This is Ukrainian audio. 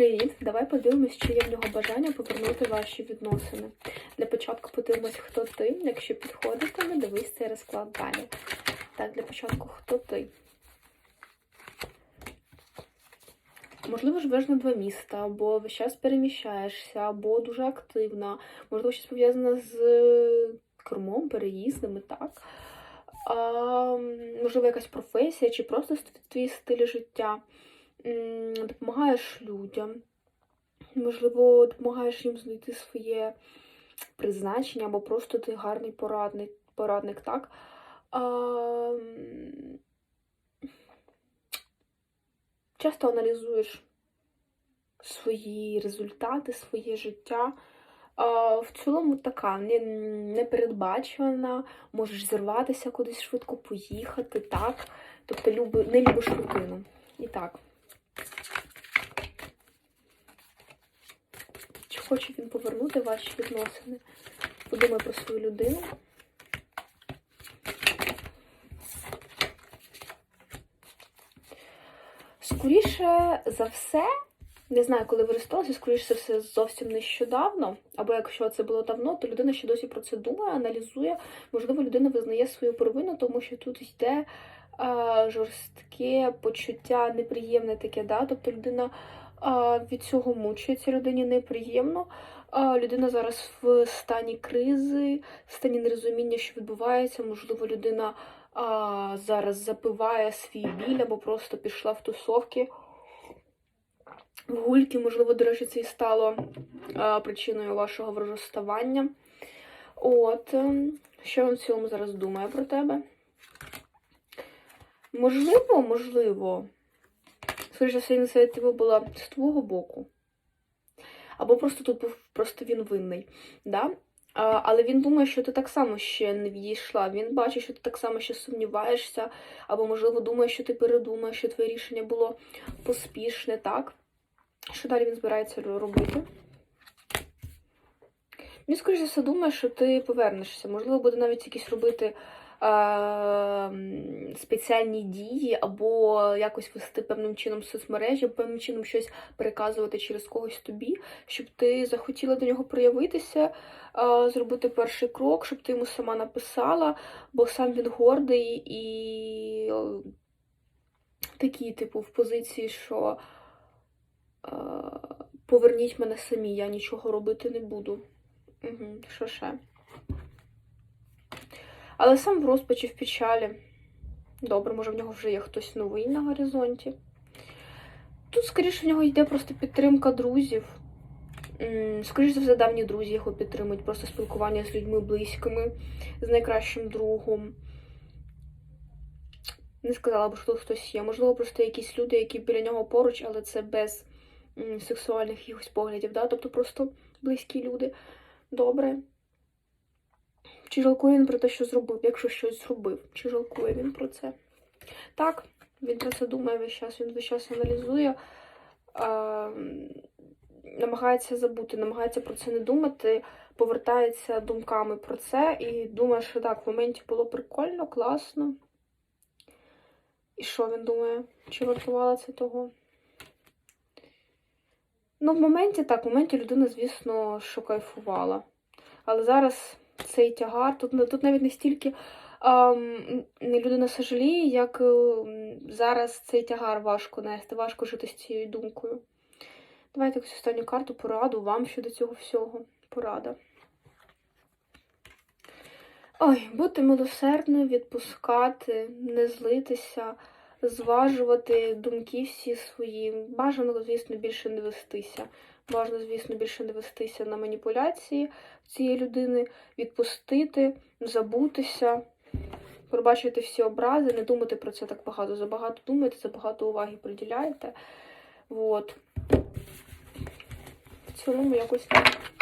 Привіт! Давай подивимось, чи є в нього бажання повернути ваші відносини. Для початку подивимось, хто ти. Якщо підходить, не дивись цей розклад далі. Так, для початку, хто ти? Можливо, живеш на два міста, або весь час переміщаєшся, або дуже активна. Можливо, щось пов'язане з кермом, переїздами, так? А, можливо, якась професія, чи просто твій стиль життя. Допомагаєш людям. Можливо, допомагаєш їм знайти своє призначення, або просто ти гарний порадник, порадник так? А, часто аналізуєш свої результати, своє життя. А, в цілому така не, непередбачувана, можеш зірватися кудись швидко поїхати, так? Тобто не любиш рутину. І так. Чи хоче він повернути ваші відносини? Подумай про свою людину. Скоріше за все, не знаю, коли ви розсталися, скоріше за все, зовсім нещодавно. Або якщо це було давно, то людина ще досі про це думає, аналізує. Можливо, людина визнає свою провину, тому що тут йде а, жорстке почуття, неприємне таке, да? тобто людина від цього мучується, людині неприємно. Людина зараз в стані кризи, в стані нерозуміння, що відбувається. Можливо, людина зараз запиває свій біль або просто пішла в тусовки. В гульки, можливо, до речі, це і стало причиною вашого розставання. От, ем, що він в цілому зараз думає про тебе? Можливо, можливо, скоріше за ініціатива була з твого боку. Або просто тут був просто він винний. Да? А, але він думає, що ти так само ще не відійшла. Він бачить, що ти так само ще сумніваєшся, або, можливо, думає, що ти передумаєш, що твоє рішення було поспішне, так? Що далі він збирається робити? Він, скоріше все, думає, що ти повернешся. Можливо, буде навіть якісь робити спеціальні дії, або якось вести певним чином соцмережі, певним чином щось переказувати через когось тобі, щоб ти захотіла до нього проявитися, е, зробити перший крок, щоб ти йому сама написала, бо сам він гордий і е, такий, типу, в позиції, що е, поверніть мене самі, я нічого робити не буду. Угу, Що ще? Але сам в розпачі, в печалі. Добре, може в нього вже є хтось новий на горизонті. Тут, скоріше, в нього йде просто підтримка друзів. Скоріше за все, давні друзі його підтримують, просто спілкування з людьми близькими, з найкращим другом. Не сказала б, що тут хтось є. Можливо, просто якісь люди, які біля нього поруч, але це без сексуальних якихось поглядів, да? тобто просто близькі люди. Добре. Чи жалкує він про те, що зробив, якщо щось зробив? Чи жалкує він про це? Так, він про це думає весь час, він весь час аналізує, а, намагається забути, намагається про це не думати, повертається думками про це і думає, що так, в моменті було прикольно, класно. І що він думає? Чи вартувало це того? Ну, в моменті так, в моменті людина, звісно, що кайфувала. Але зараз цей тягар, тут, тут навіть не стільки а, людина сожаліє, як зараз цей тягар важко нести, важко жити з цією думкою. Давайте якусь останню карту, пораду вам щодо цього всього. Порада. Ой, бути милосердною, відпускати, не злитися, зважувати думки всі свої. Бажано, звісно, більше не вестися. Бажано, звісно, більше не вестися на маніпуляції цієї людини, відпустити, забутися, пробачити всі образи, не думати про це так багато. Забагато думаєте, забагато уваги приділяєте. От. В цілому якось так.